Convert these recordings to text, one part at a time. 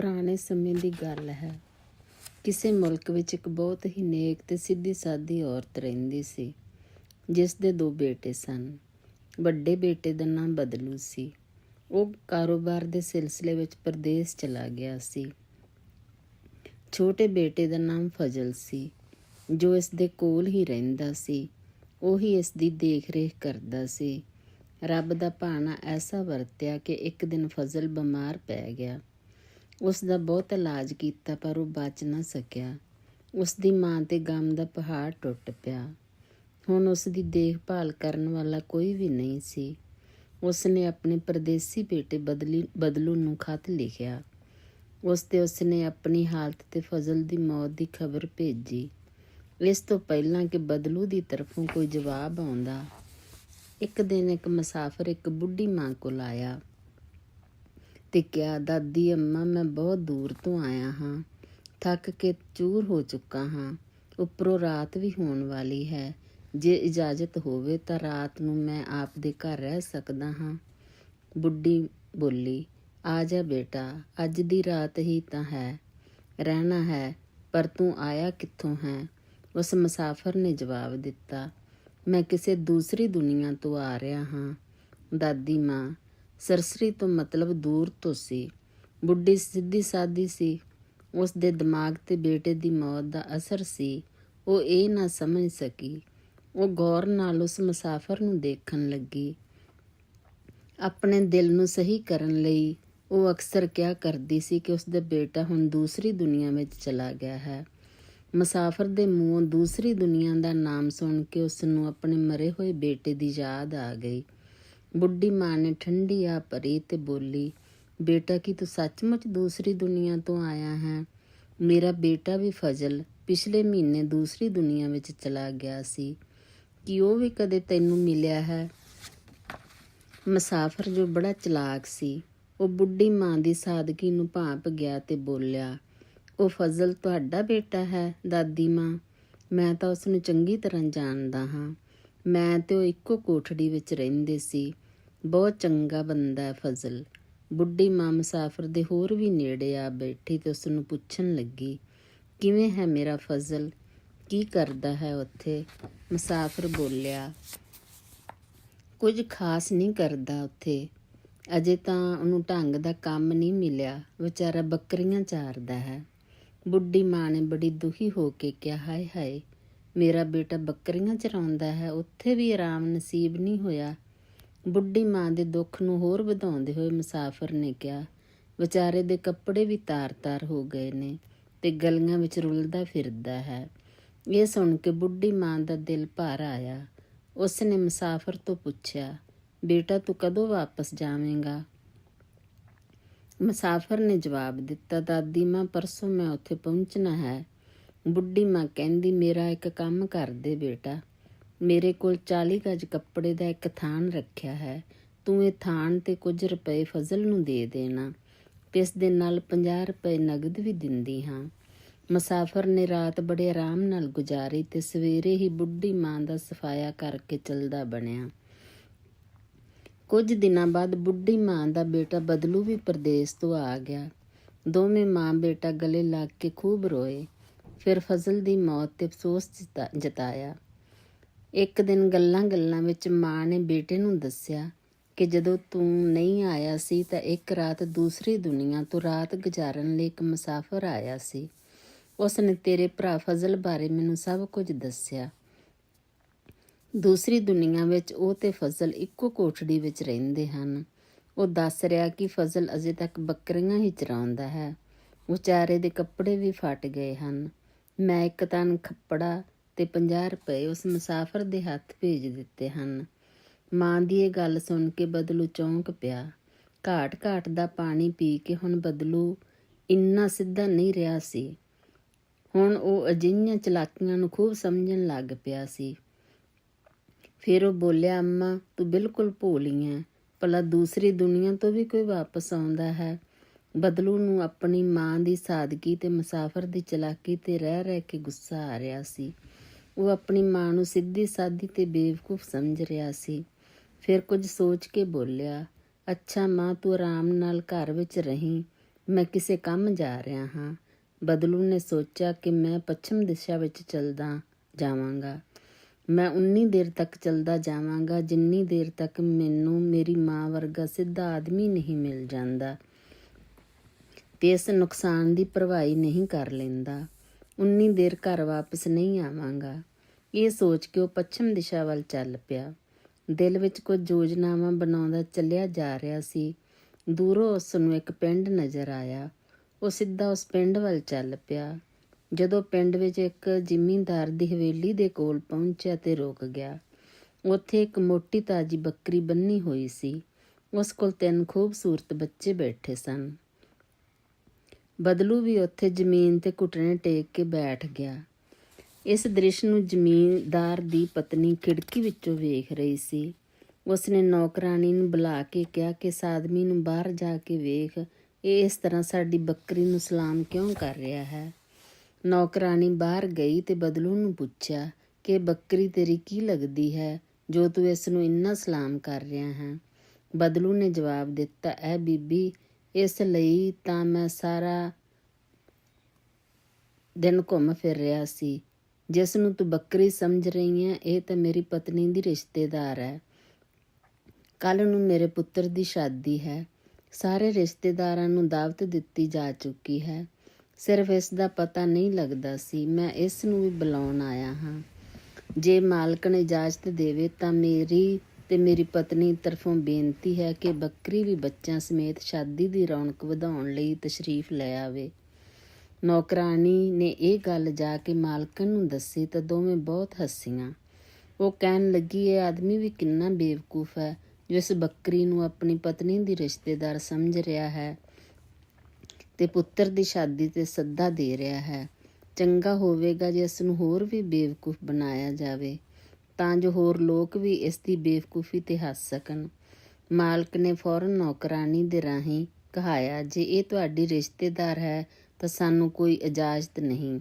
ਪੁਰਾਣੇ ਸਮੇਂ ਦੀ ਗੱਲ ਹੈ। ਕਿਸੇ ਮੁਲਕ ਵਿੱਚ ਇੱਕ ਬਹੁਤ ਹੀ ਨੇਕ ਤੇ ਸਿੱਧੀ ਸਾਦੀ ਔਰਤ ਰਹਿੰਦੀ ਸੀ, ਜਿਸ ਦੇ ਦੋ ਬੇਟੇ ਸਨ। ਵੱਡੇ ਬੇਟੇ ਦਾ ਨਾਮ ਬਦਲੂ ਸੀ। ਉਹ ਕਾਰੋਬਾਰ ਦੇ ਸਿਲਸਿਲੇ ਵਿੱਚ ਪ੍ਰਦੇਸ਼ ਚਲਾ ਗਿਆ ਸੀ। ਛੋਟੇ ਬੇਟੇ ਦਾ ਨਾਮ ਫਜ਼ਲ ਸੀ, ਜੋ ਇਸ ਦੇ ਕੋਲ ਹੀ ਰਹਿੰਦਾ ਸੀ। ਉਹੀ ਇਸ ਦੀ ਦੇਖ-ਰੇਖ ਕਰਦਾ ਸੀ। ਰੱਬ ਦਾ ਭਾਣਾ ਐਸਾ ਵਰਤਿਆ ਕਿ ਇੱਕ ਦਿਨ ਫਜ਼ਲ ਬਿਮਾਰ ਪੈ ਗਿਆ। ਉਸ ਦਾ ਬਹੁਤ ਇਲਾਜ ਕੀਤਾ, ਪਰ ਉਹ ਬਚ ਨਾ ਸਕਿਆ। ਉਸ ਦੀ ਮਾਂ ਤੇ ਗਮ ਦਾ ਪਹਾੜ ਟੁੱਟ ਪਿਆ। ਹੁਣ ਉਸ ਦੀ ਦੇਖਭਾਲ ਕਰਨ ਵਾਲਾ ਕੋਈ ਵੀ ਨਹੀਂ ਸੀ। ਉਸ ਨੇ ਆਪਣੇ ਪਰਦੇਸੀ ਬੇਟੇ ਬਦਲੀ, ਬਦਲੂ ਨੂੰ ਖਤ ਲਿਖਿਆ। ਉਸ ਤੇ ਉਸ ਨੇ ਆਪਣੀ ਹਾਲਤ ਤੇ ਫਜ਼ਲ ਦੀ ਮੌਤ ਦੀ ਖਬਰ ਭੇਜੀ। ਇਸ ਤੋਂ ਪਹਿਲਾਂ ਕਿ ਬਦਲੂ ਦੀ ਤਰਫੋਂ ਕੋਈ ਜਵਾਬ ਆਉਂਦਾ, ਇੱਕ ਦਿਨ ਇੱਕ ਮੁਸਾਫਰ ਇੱਕ ਬੁੱਢੀ ਮਾਂ ਕੋਲ ਆਇਆ। ਤੇ ਕਿਹਾ, ਦਾਦੀ, ਅੰਮਾ, ਮੈਂ ਬਹੁਤ ਦੂਰ ਤੋਂ ਆਇਆ ਹਾਂ। ਥੱਕ ਕੇ ਚੂਰ ਹੋ ਚੁੱਕਾ ਹਾਂ। ਉੱਪਰੋਂ ਰਾਤ ਵੀ ਹੋਣ ਵਾਲੀ ਹੈ। ਜੇ ਇਜਾਜ਼ਤ ਹੋਵੇ ਤਾਂ ਰਾਤ ਨੂੰ ਮੈਂ ਆਪ ਦੇ ਘਰ ਰਹਿ ਸਕਦਾ ਹਾਂ। ਬੁੱਢੀ ਬੋਲੀ, ਆ ਜਾ ਬੇਟਾ, ਅੱਜ ਦੀ ਰਾਤ ਹੀ ਤਾਂ ਹੈ। ਰਹਿਣਾ ਹੈ, ਪਰ ਤੂੰ ਆਇਆ ਕਿੱਥੋਂ ਹੈ? ਉਸ ਮੁਸਾਫਰ ਨੇ ਜਵਾਬ ਦਿੱਤਾ, ਮੈਂ ਕਿਸੇ ਦੂਸਰੀ ਦੁਨੀਆ ਤੋਂ ਆ ਰਿਹਾ ਹਾਂ। ਦਾਦੀ ਮਾਂ ਸਰਸਰੀ ਤੋਂ ਮਤਲਬ ਦੂਰ ਤੋਂ ਸੀ। ਬੁੱਢੀ ਸਿੱਧੀ ਸਾਦੀ ਸੀ। ਉਸ ਦੇ ਦਿਮਾਗ ਤੇ ਬੇਟੇ ਦੀ ਮੌਤ ਦਾ ਅਸਰ ਸੀ। ਉਹ ਇਹ ਨਾ ਸਮਝ ਸਕੀ। ਉਹ ਗੌਰ ਨਾਲ ਉਸ ਮੁਸਾਫਰ ਨੂੰ ਦੇਖਣ ਲੱਗੀ। ਆਪਣੇ ਦਿਲ ਨੂੰ ਸਹੀ ਕਰਨ ਲਈ ਉਹ ਅਕਸਰ ਕਿਹਾ ਕਰਦੀ ਸੀ ਕਿ ਉਸ ਦਾ ਬੇਟਾ ਹੁਣ ਦੂਸਰੀ ਦੁਨੀਆ ਵਿੱਚ ਚਲਾ ਗਿਆ ਹੈ। ਮੁਸਾਫਰ ਦੇ ਮੂੰਹੋਂ ਦੂਸਰੀ ਦੁਨੀਆ ਦਾ ਨਾਮ ਸੁਣ ਕੇ ਉਸ ਨੂੰ ਆਪਣੇ ਮਰੇ ਹੋਏ ਬੇਟੇ ਦੀ ਯਾਦ ਆ ਗਈ। ਬੁੱਢੀ ਮਾਂ ਨੇ ਠੰਡੀ ਆ ਭਰੀ ਤੇ ਬੋਲੀ, ਬੇਟਾ, ਕੀ ਤੂੰ ਸੱਚਮੁੱਚ ਦੂਸਰੀ ਦੁਨੀਆ ਤੋਂ ਆਇਆ ਹੈ? ਮੇਰਾ ਬੇਟਾ ਵੀ ਫਜ਼ਲ ਪਿਛਲੇ ਮਹੀਨੇ ਦੂਸਰੀ ਦੁਨੀਆ ਵਿੱਚ ਚਲਾ ਗਿਆ ਸੀ। ਕਿ ਉਹ ਵੀ ਕਦੇ ਤੈਨੂੰ ਮਿਲਿਆ ਹੈ? ਮੁਸਾਫਰ ਜੋ ਬੜਾ ਚਲਾਕ ਸੀ, ਉਹ ਬੁੱਢੀ ਮਾਂ ਦੀ ਸਾਦਗੀ ਨੂੰ ਭਾਂਪ ਗਿਆ ਤੇ ਬੋਲਿਆ, ਉਹ ਫਜ਼ਲ ਤੁਹਾਡਾ ਬੇਟਾ ਹੈ, ਦਾਦੀ ਮਾਂ? ਮੈਂ ਤਾਂ ਉਸ ਨੂੰ ਚੰਗੀ ਤਰ੍ਹਾਂ ਜਾਣਦਾ ਹਾਂ। ਮੈਂ ਤੇ ਉਹ ਇੱਕੋ ਕੋਠੜੀ ਵਿੱਚ ਰਹਿੰਦੇ ਸੀ। ਬਹੁਤ ਚੰਗਾ ਬੰਦਾ ਹੈ ਫਜ਼ਲ। ਬੁੱਢੀ ਮਾਂ ਮੁਸਾਫਰ ਦੇ ਹੋਰ ਵੀ ਨੇੜੇ ਆ ਬੈਠੀ ਤੇ ਉਸ ਨੂੰ ਪੁੱਛਣ ਲੱਗੀ, ਕਿਵੇਂ ਹੈ ਮੇਰਾ ਫਜ਼ਲ? ਕੀ ਕਰਦਾ ਹੈ ਉੱਥੇ? ਮੁਸਾਫਰ ਬੋਲਿਆ, ਕੁਝ ਖਾਸ ਨਹੀਂ ਕਰਦਾ ਉੱਥੇ। ਅਜੇ ਤਾਂ ਉਹਨੂੰ ਢੰਗ ਦਾ ਕੰਮ ਨਹੀਂ ਮਿਲਿਆ। ਵਿਚਾਰਾ ਬੱਕਰੀਆਂ ਚਾਰਦਾ ਹੈ। ਬੁੱਢੀ ਮਾਂ ਨੇ ਬੜੀ ਦੁਖੀ ਹੋ ਕੇ ਕਿਹਾ, ਹਾਏ ਹਾਏ, ਮੇਰਾ ਬੇਟਾ ਬੱਕਰੀਆਂ ਚਰਾਉਂਦਾ ਹੈ। ਉੱਥੇ ਵੀ ਆਰਾਮ ਨਸੀਬ ਨਹੀਂ ਹੋਇਆ। ਬੁੱਢੀ ਮਾਂ ਦੇ ਦੁੱਖ ਨੂੰ ਹੋਰ ਵਧਾਉਂਦੇ ਹੋਏ ਮੁਸਾਫਰ ਨੇ ਕਿਹਾ, ਵਿਚਾਰੇ ਦੇ ਕੱਪੜੇ ਵੀ ਤਾਰ-ਤਾਰ ਹੋ ਗਏ ਨੇ ਤੇ ਗਲੀਆਂ ਵਿੱਚ ਰੁਲਦਾ ਫਿਰਦਾ ਹੈ। ਇਹ ਸੁਣ ਕੇ ਬੁੱਢੀ ਮਾਂ ਦਾ ਦਿਲ ਭਾਰ ਆਇਆ। ਉਸ ਨੇ ਮੁਸਾਫਰ ਤੋਂ ਪੁੱਛਿਆ, ਬੇਟਾ, ਤੂੰ ਕਦੋਂ ਵਾਪਸ ਜਾਵੇਂਗਾ? ਮੁਸਾਫਰ ਨੇ ਜਵਾਬ ਦਿੱਤਾ, ਦਾਦੀ ਮਾਂ, ਪਰਸੋਂ ਮੈਂ ਉੱਥੇ ਪਹੁੰਚਣਾ ਹੈ। ਬੁੱਢੀ ਮਾਂ ਕਹਿੰਦੀ, ਮੇਰਾ ਇੱਕ ਕੰਮ ਕਰ ਦੇ ਬੇਟਾ। ਮੇਰੇ ਕੋਲ 40 ਗਜ ਕੱਪੜੇ ਦਾ ਇੱਕ ਥਾਨ ਰੱਖਿਆ ਹੈ। ਤੂੰ ਇਹ ਥਾਨ ਤੇ ਕੁਝ ਰੁਪਏ ਫਜ਼ਲ ਨੂੰ ਦੇ ਦੇਣਾ। ਇਸ ਦੇ ਨਾਲ 50 ਰੁਪਏ ਨਗਦ ਵੀ ਦਿੰਦੀ ਹਾਂ। ਮੁਸਾਫਰ ਨੇ ਰਾਤ ਬੜੇ ਆਰਾਮ ਨਾਲ ਗੁਜ਼ਾਰੀ ਤੇ ਸਵੇਰੇ ਹੀ ਬੁੱਢੀ ਮਾਂ ਦਾ ਸਫਾਇਆ ਕਰਕੇ ਚਲਦਾ ਬਣਿਆ। ਕੁਝ ਦਿਨਾਂ ਬਾਅਦ ਬੁੱਢੀ ਮਾਂ ਦਾ ਬੇਟਾ ਬਦਲੂ ਵੀ ਪਰਦੇਸ ਤੋਂ ਆ ਗਿਆ। ਦੋਵੇਂ ਮਾਂ ਬੇਟਾ ਗਲੇ ਲੱਗ ਕੇ ਖੂਬ ਰੋਏ। ਫਿਰ ਫਜ਼ਲ ਦੀ ਮੌਤ ਤੇ ਅਫਸੋਸ ਜਤਾ- ਜਤਾਇਆ ਇੱਕ ਦਿਨ ਗੱਲਾਂ-ਗੱਲਾਂ ਵਿੱਚ ਮਾਂ ਨੇ ਬੇਟੇ ਨੂੰ ਦੱਸਿਆ ਕਿ ਜਦੋਂ ਤੂੰ ਨਹੀਂ ਆਇਆ ਸੀ ਤਾਂ ਇੱਕ ਰਾਤ ਦੂਸਰੀ ਦੁਨੀਆ ਤੋਂ ਰਾਤ ਗੁਜ਼ਾਰਨ ਲਈ ਇੱਕ ਮੁਸਾਫਰ ਆਇਆ ਸੀ। ਉਸ ਨੇ ਤੇਰੇ ਭਰਾ ਫਜ਼ਲ ਬਾਰੇ ਮੈਨੂੰ ਸਭ ਕੁਝ ਦੱਸਿਆ। ਦੂਸਰੀ ਦੁਨੀਆ ਵਿੱਚ ਉਹ ਤੇ ਫਜ਼ਲ ਇੱਕੋ ਕੋਠੜੀ ਵਿੱਚ ਰਹਿੰਦੇ ਹਨ। ਉਹ ਦੱਸ ਰਿਹਾ ਕਿ ਫਜ਼ਲ ਅਜੇ ਤੱਕ ਬੱਕਰੀਆਂ ਹੀ ਚਰਾਉਂਦਾ ਹੈ। ਵਿਚਾਰੇ ਦੇ ਕੱਪੜੇ ਵੀ ਫਟ ਗਏ ਹਨ। ਮੈਂ ਇੱਕ ਤਨ ਖੱਪੜਾ ਤੇ 50 ਰੁਪਏ ਉਸ ਮੁਸਾਫਰ ਦੇ ਹੱਥ ਭੇਜ ਦਿੱਤੇ ਹਨ। ਮਾਂ ਦੀ ਇਹ ਗੱਲ ਸੁਣ ਕੇ ਬਦਲੂ ਚੌਂਕ ਪਿਆ। ਘਾਟ ਘਾਟ ਦਾ ਪਾਣੀ ਪੀ ਕੇ ਹੁਣ ਬਦਲੂ ਇੰਨਾ ਸਿੱਧਾ ਨਹੀਂ ਰਿਹਾ ਸੀ। ਹੁਣ ਉਹ ਅਜਿਹੀਆਂ ਚਲਾਕੀਆਂ ਨੂੰ ਖੂਬ ਸਮਝਣ ਲੱਗ ਪਿਆ ਸੀ। ਫਿਰ ਉਹ ਬੋਲਿਆ, ਅੰਮਾ, ਤੂੰ ਬਿਲਕੁਲ ਭੋਲੀ ਹੈ ਭਲਾ ਦੂਸਰੀ ਦੁਨੀਆ ਤੋਂ ਵੀ ਕੋਈ ਵਾਪਸ ਆਉਂਦਾ ਹੈ। ਬਦਲੂ ਨੂੰ ਆਪਣੀ ਮਾਂ ਦੀ ਸਾਦਗੀ ਤੇ ਮੁਸਾਫਰ ਦੀ ਚਲਾਕੀ ਤੇ ਰਹਿ ਰਹਿ ਕੇ ਗੁੱਸਾ ਆ ਰਿਹਾ ਸੀ। ਉਹ ਆਪਣੀ ਮਾਂ ਨੂੰ ਸਿੱਧੀ ਸਾਦੀ ਤੇ ਬੇਵਕੂਫ ਸਮਝ ਰਿਹਾ ਸੀ। ਫਿਰ ਕੁਝ ਸੋਚ ਕੇ ਬੋਲਿਆ, ਅੱਛਾ ਮਾਂ, ਤੂੰ ਆਰਾਮ ਨਾਲ ਘਰ ਵਿੱਚ ਰਹੀਂ, ਮੈਂ ਕਿਸੇ ਕੰਮ ਜਾ ਰਿਹਾ ਹਾਂ। ਬਦਲੂ ਨੇ ਸੋਚਿਆ ਕਿ ਮੈਂ ਪੱਛਮ ਦਿਸ਼ਾ ਵਿੱਚ ਚੱਲਦਾ ਜਾਵਾਂਗਾ। ਮੈਂ ਉਨੀ ਦੇਰ ਤੱਕ ਚੱਲਦਾ ਜਾਵਾਂਗਾ ਜਿੰਨੀ ਦੇਰ ਤੱਕ ਮੈਨੂੰ ਮੇਰੀ ਮਾਂ ਵਰਗਾ ਸਿੱਧਾ ਆਦਮੀ ਨਹੀਂ ਮਿਲ ਜਾਂਦਾ। ਤੇ ਇਸ ਨੁਕਸਾਨ ਦੀ ਭਰਵਾਈ ਨਹੀਂ ਕਰ ਲੈਂਦਾ। ਉਨੀ ਦੇਰ ਘਰ ਵਾਪਸ ਨਹੀਂ ਆਵਾਂਗਾ। ਇਹ ਸੋਚ ਕੇ ਉਹ ਪੱਛਮ ਦਿਸ਼ਾ ਵੱਲ ਚੱਲ ਪਿਆ। ਦਿਲ ਵਿੱਚ ਕੁਝ ਯੋਜਨਾਵਾਂ ਬਣਾਉਂਦਾ ਚੱਲਿਆ ਜਾ ਰਿਹਾ ਸੀ। ਦੂਰੋਂ ਉਸ ਨੂੰ ਇੱਕ ਪਿੰਡ ਨਜ਼ਰ ਆਇਆ। ਉਹ ਸਿੱਧਾ ਉਸ ਪਿੰਡ ਵੱਲ ਚੱਲ ਪਿਆ। ਜਦੋਂ ਪਿੰਡ ਵਿੱਚ ਇੱਕ ਜ਼ਿਮੀਂਦਾਰ ਦੀ ਹਵੇਲੀ ਦੇ ਕੋਲ ਪਹੁੰਚਿਆ ਤੇ ਰੁਕ ਗਿਆ। ਉੱਥੇ ਇੱਕ ਮੋਟੀ ਤਾਜੀ ਬੱਕਰੀ ਬੰਨੀ ਹੋਈ ਸੀ। ਉਸ ਕੋਲ ਤਿੰਨ ਖੂਬਸੂਰਤ ਬੱਚੇ ਬੈਠੇ ਸਨ। ਬਦਲੂ ਵੀ ਉੱਥੇ ਜ਼ਮੀਨ ਤੇ ਘੁਟਣੇ ਟੇਕ ਕੇ ਬੈਠ ਗਿਆ। ਇਸ ਦ੍ਰਿਸ਼ ਨੂੰ ਜ਼ਮੀਂਦਾਰ ਦੀ ਪਤਨੀ ਖਿੜਕੀ ਵਿੱਚੋਂ ਵੇਖ ਰਹੀ ਸੀ। ਉਸਨੇ ਨੌਕਰਾਨੀ ਨੂੰ ਬੁਲਾ ਕੇ ਕਿਹਾ ਕਿ ਇਸ ਆਦਮੀ ਨੂੰ ਬਾਹਰ ਜਾ ਕੇ ਵੇਖ, ਇਹ ਇਸ ਤਰ੍ਹਾਂ ਸਾਡੀ ਬੱਕਰੀ ਨੂੰ ਸਲਾਮ ਕਿਉਂ ਕਰ ਰਿਹਾ ਹੈ? ਨੌਕਰਾਨੀ ਬਾਹਰ ਗਈ ਤੇ ਬਦਲੂ ਨੂੰ ਪੁੱਛਿਆ ਕਿ ਬੱਕਰੀ ਤੇਰੀ ਕੀ ਲੱਗਦੀ ਹੈ, ਜੋ ਤੂੰ ਇਸ ਨੂੰ ਇੰਨਾ ਸਲਾਮ ਕਰ ਰਿਹਾ ਹੈ? ਬਦਲੂ ਨੇ ਜਵਾਬ ਦਿੱਤਾ, ਐ ਬੀਬੀ ਇਸ ਲਈ ਤਾਂ ਮੈਂ ਸਾਰਾ ਦਿਨ ਘੁੰਮ ਫਿਰ ਰਿਹਾ ਸੀ। ਜਿਸ ਨੂੰ ਤੂੰ ਬੱਕਰੀ ਸਮਝ ਰਹੀ ਹੈ ਇਹ ਤਾਂ ਮੇਰੀ ਪਤਨੀ ਦੀ ਰਿਸ਼ਤੇਦਾਰ ਹੈ। ਕੱਲ ਨੂੰ ਮੇਰੇ ਪੁੱਤਰ ਦੀ ਸ਼ਾਦੀ ਹੈ। ਸਾਰੇ ਰਿਸ਼ਤੇਦਾਰਾਂ ਨੂੰ ਦਾਵਤ ਦਿੱਤੀ ਜਾ ਚੁੱਕੀ ਹੈ। ਸਿਰਫ ਇਸ ਦਾ ਪਤਾ ਨਹੀਂ ਲੱਗਦਾ ਸੀ, ਮੈਂ ਇਸ ਨੂੰ ਵੀ ਬੁਲਾਉਣ ਆਇਆ ਹਾਂ। ਜੇ ਮਾਲਕ ਮਾਲਕਣ ਇਜਾਜ਼ਤ ਦੇਵੇ ਤਾਂ ਮੇਰੀ ਤੇ ਮੇਰੀ ਪਤਨੀ ਤਰਫੋਂ ਬੇਨਤੀ ਹੈ ਕਿ ਬੱਕਰੀ ਵੀ ਬੱਚਿਆਂ ਸਮੇਤ ਸ਼ਾਦੀ ਦੀ ਰੌਣਕ ਵਧਾਉਣ ਲਈ ਤਸ਼ਰੀਫ ਲੈ ਆਵੇ। ਨੌਕਰਾਨੀ ਨੇ ਇਹ ਗੱਲ ਜਾ ਕੇ ਮਾਲਕਣ ਨੂੰ ਦੱਸੀ ਤਾਂ ਦੋਵੇਂ ਬਹੁਤ ਹੱਸੀਆਂ। ਉਹ ਕਹਿਣ ਲੱਗੀ, ਇਹ ਆਦਮੀ ਵੀ ਕਿੰਨਾ ਬੇਵਕੂਫ ਹੈ ਜੋ ਇਸ ਬੱਕਰੀ ਨੂੰ ਆਪਣੀ ਪਤਨੀ ਦੀ ਰਿਸ਼ਤੇਦਾਰ ਸਮਝ ਰਿਹਾ ਹੈ ਤੇ ਪੁੱਤਰ ਦੀ ਸ਼ਾਦੀ ਤੇ ਸੱਦਾ ਦੇ ਰਿਹਾ ਹੈ। ਚੰਗਾ ਹੋਵੇਗਾ ਜੇ ਇਸ ਨੂੰ ਹੋਰ ਵੀ ਬੇਵਕੂਫ ਬਣਾਇਆ ਜਾਵੇ। ਤਾਂ ਜੋ ਹੋਰ ਲੋਕ ਵੀ ਇਸ ਦੀ ਬੇਵਕੂਫੀ ਤੇ ਹੱਸ ਸਕਣ। ਮਾਲਕ ਨੇ ਫੌਰਨ ਨੌਕਰਾਨੀ ਦੇ ਰਾਹੀਂ ਕਹਾਇਆ, ਜੇ ਇਹ ਤੁਹਾਡੀ ਰਿਸ਼ਤੇਦਾਰ ਹੈ, ਤਾਂ ਸਾਨੂੰ ਕੋਈ ਇਜਾਜ਼ਤ ਨਹੀਂ,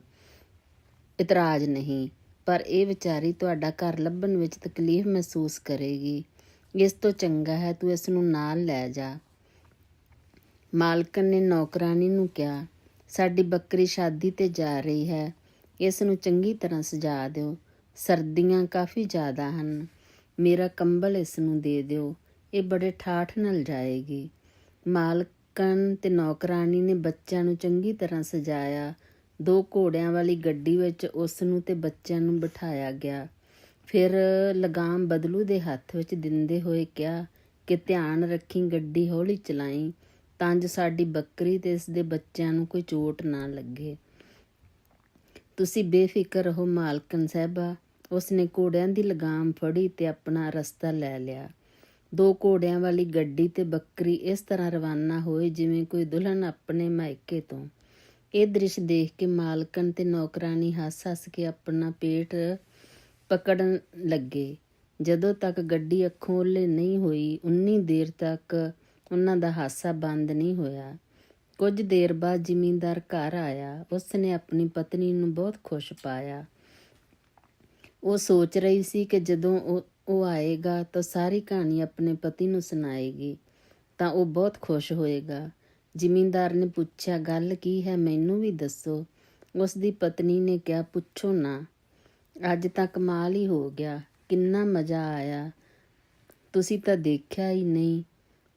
ਇਤਰਾਜ਼ ਨਹੀਂ। ਪਰ ਇਹ ਵਿਚਾਰੀ ਤੁਹਾਡਾ ਘਰ ਲੱਭਣ ਵਿੱਚ ਤਕਲੀਫ ਮਹਿਸੂਸ ਕਰੇਗੀ। ਇਸ ਤੋਂ ਚੰਗਾ ਹੈ ਤੂੰ ਇਸ ਨੂੰ ਨਾਲ ਲੈ ਜਾ। ਮਾਲਕਨ ਨੇ ਨੌਕਰਾਨੀ ਨੂੰ ਕਿਹਾ, ਸਾਡੀ ਬੱਕਰੀ ਸ਼ਾਦੀ ਤੇ ਜਾ ਰਹੀ ਹੈ। ਇਸ ਨੂੰ ਚੰਗੀ ਤਰ੍ਹਾਂ ਸਜਾ ਦਿਓ। ਸਰਦੀਆਂ ਕਾਫੀ ਜ਼ਿਆਦਾ ਹਨ। ਮੇਰਾ ਕੰਬਲ ਇਸ ਨੂੰ ਦੇ ਦਿਓ। ਇਹ ਬੜੇ ਠਾਠ ਨਾਲ ਜਾਏਗੀ। ਮਾਲਕਨ ਤੇ ਨੌਕਰਾਨੀ ਨੇ ਬੱਚਿਆਂ ਨੂੰ ਚੰਗੀ ਤਰ੍ਹਾਂ ਸਜਾਇਆ। ਦੋ ਘੋੜਿਆਂ ਵਾਲੀ ਗੱਡੀ ਵਿੱਚ ਉਸ ਨੂੰ ਤੇ ਬੱਚਿਆਂ ਨੂੰ ਬਿਠਾਇਆ ਗਿਆ। ਫਿਰ ਲਗਾਮ ਬਦਲੂ ਦੇ ਹੱਥ ਵਿੱਚ ਦਿੰਦੇ ਹੋਏ ਕਿਹਾ ਕਿ ਧਿਆਨ ਰੱਖੀ ਗੱਡੀ ਹੌਲੀ ਚਲਾਈ, ਤਾਂ ਜੋ ਸਾਡੀ ਬੱਕਰੀ ਤੇ ਇਸ ਦੇ ਬੱਚਿਆਂ ਨੂੰ ਕੋਈ ਚੋਟ ਨਾ ਲੱਗੇ। ਤੁਸੀਂ ਬੇਫਿਕਰ ਰਹੋ ਮਾਲਕਨ ਸਾਹਿਬਾ। ਉਸਨੇ ਘੋੜਿਆਂ ਦੀ ਲਗਾਮ ਫੜੀ ਤੇ ਆਪਣਾ ਰਸਤਾ ਲੈ ਲਿਆ। ਦੋ ਘੋੜਿਆਂ ਵਾਲੀ ਗੱਡੀ ਤੇ ਬੱਕਰੀ ਇਸ ਤਰ੍ਹਾਂ ਰਵਾਨਾ ਹੋਏ ਜਿਵੇਂ ਕੋਈ ਦੁਲਹਨ ਆਪਣੇ ਮਾਇਕੇ ਤੋਂ। ਇਹ ਦ੍ਰਿਸ਼ ਦੇਖ ਕੇ ਮਾਲਕਨ ਤੇ ਨੌਕਰਾਨੀ ਹੱਸ-ਹੱਸ ਕੇ ਆਪਣਾ ਪੇਟ ਪਕੜਨ ਲੱਗੇ। ਜਦੋਂ ਤੱਕ ਗੱਡੀ ਅੱਖੋਂ ਓਲੇ ਨਹੀਂ ਹੋਈ, ਉਨੀ ਦੇਰ ਤੱਕ ਉਹਨਾਂ ਦਾ ਹਾਸਾ ਬੰਦ ਨਹੀਂ ਹੋਇਆ। ਕੁਝ ਦੇਰ ਬਾਅਦ ਜ਼ਿਮੀਂਦਾਰ ਘਰ ਆਇਆ। ਉਸ ਨੇ ਆਪਣੀ ਪਤਨੀ ਨੂੰ ਬਹੁਤ ਖੁਸ਼ ਪਾਇਆ। ਉਹ ਸੋਚ ਰਹੀ ਸੀ ਕਿ ਜਦੋਂ ਉਹ ਉਹ ਆਏਗਾ ਤਾਂ ਸਾਰੀ ਕਹਾਣੀ ਆਪਣੇ ਪਤੀ ਨੂੰ ਸੁਣਾਏਗੀ, ਤਾਂ ਉਹ ਬਹੁਤ ਖੁਸ਼ ਹੋਏਗਾ। ਜ਼ਿਮੀਂਦਾਰ ਨੇ ਪੁੱਛਿਆ, ਗੱਲ ਕੀ ਹੈ? ਮੈਨੂੰ ਵੀ ਦੱਸੋ। ਉਸ ਦੀ ਪਤਨੀ ਨੇ ਕਿਹਾ, ਪੁੱਛੋ ਨਾ। ਅੱਜ ਤਾਂ ਕਮਾਲ ਹੀ ਹੋ ਗਿਆ। ਕਿੰਨਾ ਮਜ਼ਾ ਆਇਆ। ਤੁਸੀਂ ਤਾਂ ਦੇਖਿਆ ਹੀ ਨਹੀਂ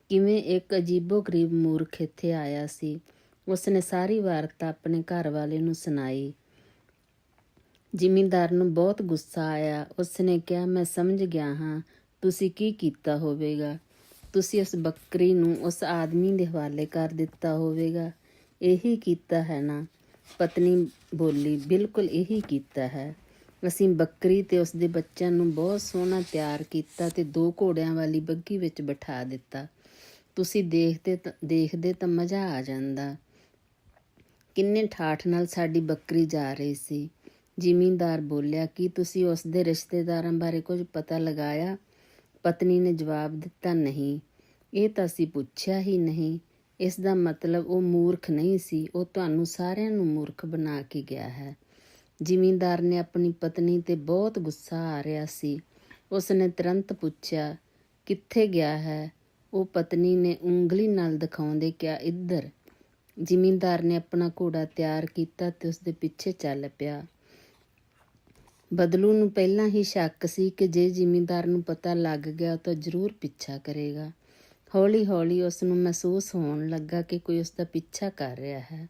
ਕਿਵੇਂ ਇੱਕ ਅਜੀਬੋ-ਗਰੀਬ ਮੂਰਖ ਇੱਥੇ ਆਇਆ ਸੀ। ਉਸਨੇ ਸਾਰੀ ਵਾਰਤਾ ਆਪਣੇ ਘਰ ਵਾਲੇ ਨੂੰ ਸੁਣਾਈ। ਜ਼ਿਮੀਂਦਾਰ ਨੂੰ ਬਹੁਤ ਗੁੱਸਾ ਆਇਆ। ਉਸਨੇ ਕਿਹਾ, ਮੈਂ ਸਮਝ ਗਿਆ ਹਾਂ, ਤੁਸੀਂ ਕੀ ਕੀਤਾ ਹੋਵੇਗਾ? ਤੁਸੀਂ ਉਸ ਬੱਕਰੀ ਨੂੰ ਉਸ ਆਦਮੀ ਦੇ ਹਵਾਲੇ ਕਰ ਦਿੱਤਾ ਹੋਵੇਗਾ। ਇਹੀ ਕੀਤਾ ਹੈ ਨਾ? ਪਤਨੀ ਬੋਲੀ, ਬਿਲਕੁਲ ਇਹੀ ਕੀਤਾ ਹੈ। ਅਸੀਂ ਬੱਕਰੀ ਤੇ ਉਸਦੇ ਬੱਚਿਆਂ ਨੂੰ ਬਹੁਤ ਸੋਹਣਾ ਤਿਆਰ ਕੀਤਾ ਤੇ ਦੋ ਘੋੜਿਆਂ ਵਾਲੀ ਬੱਗੀ ਵਿੱਚ ਬਿਠਾ ਦਿੱਤਾ। ਤੁਸੀਂ ਦੇਖਦੇ ਤਾਂ- ਦੇਖਦੇ ਤਾਂ ਮਜ਼ਾ ਆ ਜਾਂਦਾ। ਕਿੰਨੇ ਠਾਠ ਨਾਲ ਸਾਡੀ ਬੱਕਰੀ ਜਾ ਰਹੀ ਸੀ। ਜ਼ਿਮੀਂਦਾਰ ਬੋਲਿਆ ਕਿ ਤੁਸੀਂ ਉਸ ਦੇ ਰਿਸ਼ਤੇਦਾਰਾਂ ਬਾਰੇ ਕੁਝ ਪਤਾ ਲਗਾਇਆ? ਪਤਨੀ ਨੇ ਜਵਾਬ ਦਿੱਤਾ, ਨਹੀਂ। ਇਹ ਤਾਂ ਅਸੀਂ ਪੁੱਛਿਆ ਹੀ ਨਹੀਂ। ਇਸ ਦਾ ਮਤਲਬ ਉਹ ਮੂਰਖ ਨਹੀਂ ਸੀ। ਉਹ ਤੁਹਾਨੂੰ ਸਾਰਿਆਂ ਨੂੰ ਮੂਰਖ ਬਣਾ ਕੇ ਗਿਆ ਹੈ। ਜ਼ਿਮੀਂਦਾਰ ਨੇ ਆਪਣੀ ਪਤਨੀ ਤੇ ਬਹੁਤ ਗੁੱਸਾ ਆ ਰਿਹਾ ਸੀ। ਉਸ ਨੇ ਤੁਰੰਤ ਪੁੱਛਿਆ, ਕਿੱਥੇ ਗਿਆ ਹੈ? ਉਹ ਪਤਨੀ ਨੇ ਉਂਗਲੀ ਨਾਲ ਦਿਖਾਉਂਦੇ ਕਿਹਾ, ਇੱਧਰ। ਜ਼ਿਮੀਂਦਾਰ ਨੇ ਆਪਣਾ ਘੋੜਾ ਤਿਆਰ ਕੀਤਾ ਤੇ ਉਸ ਦੇ ਪਿੱਛੇ ਚੱਲ ਪਿਆ। ਬਦਲੂ ਨੂੰ ਪਹਿਲਾਂ ਹੀ ਸ਼ੱਕ ਸੀ ਕਿ ਜੇ ਜ਼ਿਮੀਂਦਾਰ ਨੂੰ ਪਤਾ ਲੱਗ ਗਿਆ ਤਾਂ ਜ਼ਰੂਰ ਪਿੱਛਾ ਕਰੇਗਾ। ਹੌਲੀ-ਹੌਲੀ ਉਸ ਨੂੰ ਮਹਿਸੂਸ ਹੋਣ ਲੱਗਾ ਕਿ ਕੋਈ ਉਸ ਦਾ ਪਿੱਛਾ ਕਰ ਰਿਹਾ ਹੈ।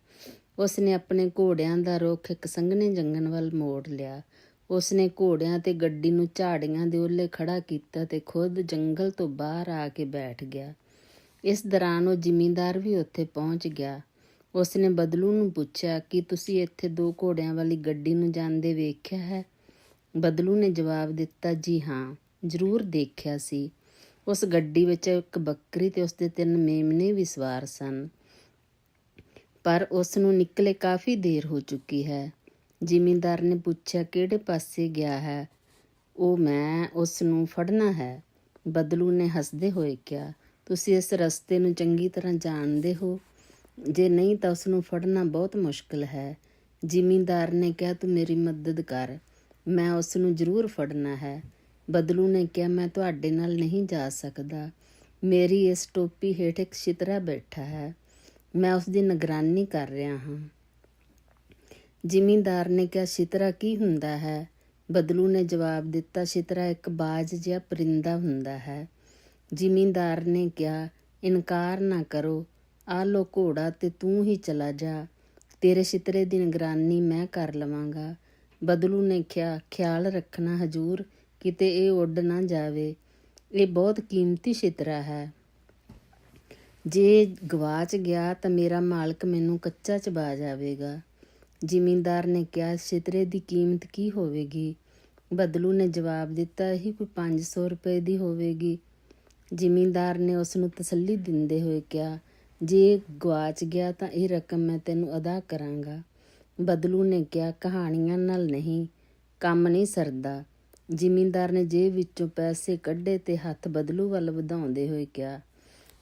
ਉਸ ਨੇ ਆਪਣੇ ਘੋੜਿਆਂ ਦਾ ਰੁੱਖ ਇੱਕ ਸੰਘਣੇ ਜੰਗਲ ਵੱਲ ਮੋੜ ਲਿਆ। ਉਸ ਨੇ ਘੋੜਿਆਂ ਤੇ ਗੱਡੀ ਨੂੰ ਝਾੜੀਆਂ ਦੇ ਉੱਲੇ ਖੜਾ ਕੀਤਾ ਤੇ ਖੁਦ ਜੰਗਲ ਤੋਂ ਬਾਹਰ ਆ ਕੇ ਬੈਠ ਗਿਆ। ਇਸ ਦੌਰਾਨ ਉਹ ਜ਼ਿਮੀਂਦਾਰ ਵੀ ਉੱਥੇ ਪਹੁੰਚ ਗਿਆ। ਉਸ ਨੇ ਬਦਲੂ ਨੂੰ ਪੁੱਛਿਆ, ਕਿ ਤੁਸੀਂ ਇੱਥੇ ਦੋ ਘੋੜਿਆਂ ਵਾਲੀ ਗੱਡੀ ਨੂੰ ਜਾਂਦੇ ਵੇਖਿਆ ਹੈ? ਬਦਲੂ ਨੇ ਜਵਾਬ ਦਿੱਤਾ, ਜੀ ਹਾਂ, ਜ਼ਰੂਰ ਦੇਖਿਆ ਸੀ। ਉਸ ਗੱਡੀ ਵਿੱਚ ਇੱਕ ਬੱਕਰੀ ਤੇ ਉਸਦੇ ਤਿੰਨ ਮੇਮਣੇ ਵੀ ਸਵਾਰ ਸਨ। ਪਰ ਉਸ ਨੂੰ ਨਿਕਲੇ ਕਾਫੀ ਦੇਰ ਹੋ ਚੁੱਕੀ ਹੈ। ਜ਼ਿਮੀਂਦਾਰ ਨੇ ਪੁੱਛਿਆ, ਕਿਹੜੇ ਪਾਸੇ ਗਿਆ ਹੈ? ਉਹ ਮੈਂ, ਉਸ ਨੂੰ ਫੜਨਾ ਹੈ। ਬਦਲੂ ਨੇ ਹੱਸਦੇ ਹੋਏ ਕਿਹਾ, ਤੁਸੀਂ ਇਸ ਰਸਤੇ ਨੂੰ ਚੰਗੀ ਤਰ੍ਹਾਂ ਜਾਣਦੇ ਹੋ। ਜੇ ਨਹੀਂ ਤਾਂ ਉਸ ਨੂੰ ਫੜਨਾ ਬਹੁਤ ਮੁਸ਼ਕਲ ਹੈ। ਜ਼ਿਮੀਂਦਾਰ ਨੇ ਕਿਹਾ, ਤੂੰ ਮੇਰੀ ਮਦਦ ਕਰ। ਮੈਂ ਉਸ ਨੂੰ ਜ਼ਰੂਰ ਫੜਨਾ ਹੈ। ਬਦਲੂ ਨੇ ਕਿਹਾ, ਮੈਂ ਤੁਹਾਡੇ ਨਾਲ ਨਹੀਂ ਜਾ ਸਕਦਾ। ਮੇਰੀ ਇਸ ਟੋਪੀ ਹੇਠ ਇੱਕ ਛਿਤਰਾ ਬੈਠਾ ਹੈ। ਮੈਂ ਉਸ ਦੀ ਨਿਗਰਾਨੀ ਕਰ ਰਿਹਾ ਹਾਂ। ਜ਼ਿਮੀਂਦਾਰ ਨੇ ਕਿਹਾ, ਛਿਤਰਾ ਕੀ ਹੁੰਦਾ ਹੈ? ਬਦਲੂ ਨੇ ਜਵਾਬ ਦਿੱਤਾ, ਛਿਤਰਾ ਇੱਕ ਬਾਜ ਜਿਹਾ ਪਰਿੰਦਾ ਹੁੰਦਾ ਹੈ। ਜ਼ਿਮੀਂਦਾਰ ਨੇ ਕਿਹਾ, ਇਨਕਾਰ ਨਾ ਕਰੋ। ਆ ਲੋ ਘੋੜਾ ਤੇ ਤੂੰ ਹੀ ਚਲਾ ਜਾ। ਤੇਰੇ ਛਿਤਰੇ ਦੀ ਨਿਗਰਾਨੀ ਮੈਂ ਕਰ ਲਵਾਂਗਾ। ਬਦਲੂ ਨੇ ਕਿਹਾ, ਖਿਆਲ ਰੱਖਣਾ ਹਜੂਰ, ਕਿਤੇ ਇਹ ਉੱਡ ਨਾ ਜਾਵੇ। ਇਹ ਬਹੁਤ ਕੀਮਤੀ ਛਿਤਰਾ ਹੈ। ਜੇ ਗਵਾਚ ਗਿਆ ਤਾਂ ਮੇਰਾ ਮਾਲਕ ਮੈਨੂੰ ਕੱਚਾ ਚਬਾ ਜਾਵੇਗਾ। ਜ਼ਿਮੀਂਦਾਰ ਨੇ ਕਿਹਾ, ਛਿਤਰੇ ਦੀ ਕੀਮਤ ਕੀ ਹੋਵੇਗੀ? ਬਦਲੂ ਨੇ ਜਵਾਬ ਦਿੱਤਾ, ਇਹ ਕੋਈ 500 ਰੁਪਏ ਦੀ ਹੋਵੇਗੀ। ਜ਼ਿਮੀਂਦਾਰ ਨੇ ਉਸ ਨੂੰ ਤਸੱਲੀ ਦਿੰਦੇ ਹੋਏ ਕਿਹਾ, ਜੇ ਗਵਾਚ ਗਿਆ ਤਾਂ ਇਹ ਰਕਮ ਮੈਂ ਤੈਨੂੰ ਅਦਾ ਕਰਾਂਗਾ। ਬਦਲੂ ਨੇ ਕਿਹਾ, ਕਹਾਣੀਆਂ ਨਾਲ ਨਹੀਂ, ਕੰਮ ਨਹੀਂ ਸਰਦਾ। ਜ਼ਿਮੀਂਦਾਰ ਨੇ ਜੇਬ ਵਿੱਚੋਂ ਪੈਸੇ ਕੱਢੇ ਤੇ ਹੱਥ ਬਦਲੂ ਵੱਲ ਵਧਾਉਂਦੇ ਹੋਏ ਕਿਹਾ,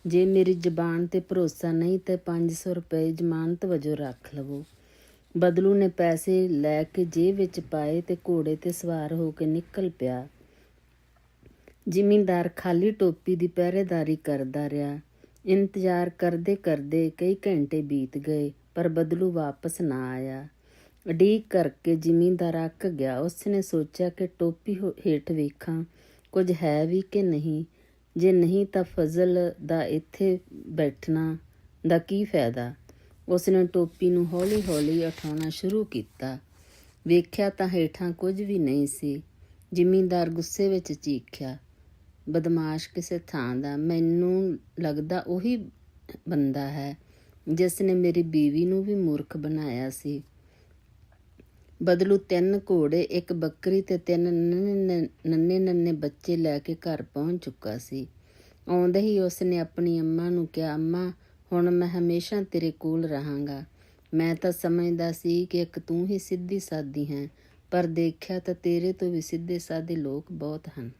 ਜੇ ਮੇਰੀ ਜ਼ਬਾਨ ਤੇ ਭਰੋਸਾ ਨਹੀਂ ਤੇ 500 ਰੁਪਏ ਜ਼ਮਾਨਤ ਵਜੋਂ ਰੱਖ ਲਵੋ। ਬਦਲੂ ਨੇ ਪੈਸੇ ਲੈ ਕੇ ਜੇਬ ਵਿੱਚ ਪਾਏ ਤੇ ਘੋੜੇ ਤੇ ਸਵਾਰ ਹੋ ਕੇ ਨਿਕਲ ਪਿਆ। ਜ਼ਿਮੀਂਦਾਰ ਖਾਲੀ ਟੋਪੀ ਦੀ ਪਹਿਰੇਦਾਰੀ ਕਰਦਾ ਰਿਹਾ। ਇੰਤਜ਼ਾਰ ਕਰਦੇ ਕਰਦੇ ਕਈ ਘੰਟੇ ਬੀਤ ਗਏ। ਪਰ ਬਦਲੂ ਵਾਪਸ ਨਾ ਆਇਆ। ਉਡੀਕ ਕਰਕੇ ਜ਼ਿਮੀਂਦਾਰ ਅੱਕ ਗਿਆ। ਉਸਨੇ ਸੋਚਿਆ ਕਿ ਟੋਪੀ ਹੋ- ਹੇਠ ਵੇਖਾਂ, ਕੁਝ ਹੈ ਵੀ ਕਿ ਨਹੀਂ। ਜੇ ਨਹੀਂ ਤਾਂ ਫਜ਼ਲ ਦਾ ਇੱਥੇ ਬੈਠਣਾ ਦਾ ਕੀ ਫਾਇਦਾ? ਉਸਨੇ ਟੋਪੀ ਨੂੰ ਹੌਲੀ-ਹੌਲੀ ਉਠਾਉਣਾ ਸ਼ੁਰੂ ਕੀਤਾ। ਵੇਖਿਆ ਤਾਂ ਹੇਠਾਂ ਕੁਝ ਵੀ ਨਹੀਂ ਸੀ। ਜ਼ਿਮੀਂਦਾਰ ਗੁੱਸੇ ਵਿੱਚ ਚੀਖਿਆ, ਬਦਮਾਸ਼ ਕਿਸੇ ਥਾਂ ਦਾ। ਮੈਨੂੰ ਲੱਗਦਾ ਉਹੀ ਬੰਦਾ ਹੈ। ਜਿਸ ਨੇ ਮੇਰੀ ਬੀਵੀ ਨੂੰ ਵੀ ਮੂਰਖ ਬਣਾਇਆ ਸੀ। ਬਦਲੂ ਤਿੰਨ ਘੋੜੇ, ਇੱਕ ਬੱਕਰੀ ਤੇ ਤਿੰਨ ਨੰਨੇ ਨੰਨੇ ਬੱਚੇ ਲੈ ਕੇ ਘਰ ਪਹੁੰਚ ਚੁੱਕਾ ਸੀ। ਆਉਂਦੇ ਹੀ ਉਸਨੇ ਆਪਣੀ ਅੰਮਾ ਨੂੰ ਕਿਹਾ, ਅੰਮਾ, ਹੁਣ ਮੈਂ ਹਮੇਸ਼ਾ ਤੇਰੇ ਕੋਲ ਰਹਾਂਗਾ। ਮੈਂ ਤਾਂ ਸਮਝਦਾ ਸੀ ਕਿ ਇੱਕ ਤੂੰ ਹੀ ਸਿੱਧੀ ਸਾਦੀ ਹੈ, ਪਰ ਦੇਖਿਆ ਤਾਂ ਤੇਰੇ ਤੋਂ ਵੀ ਸਿੱਧੇ ਸਾਦੇ ਲੋਕ ਬਹੁਤ ਹਨ।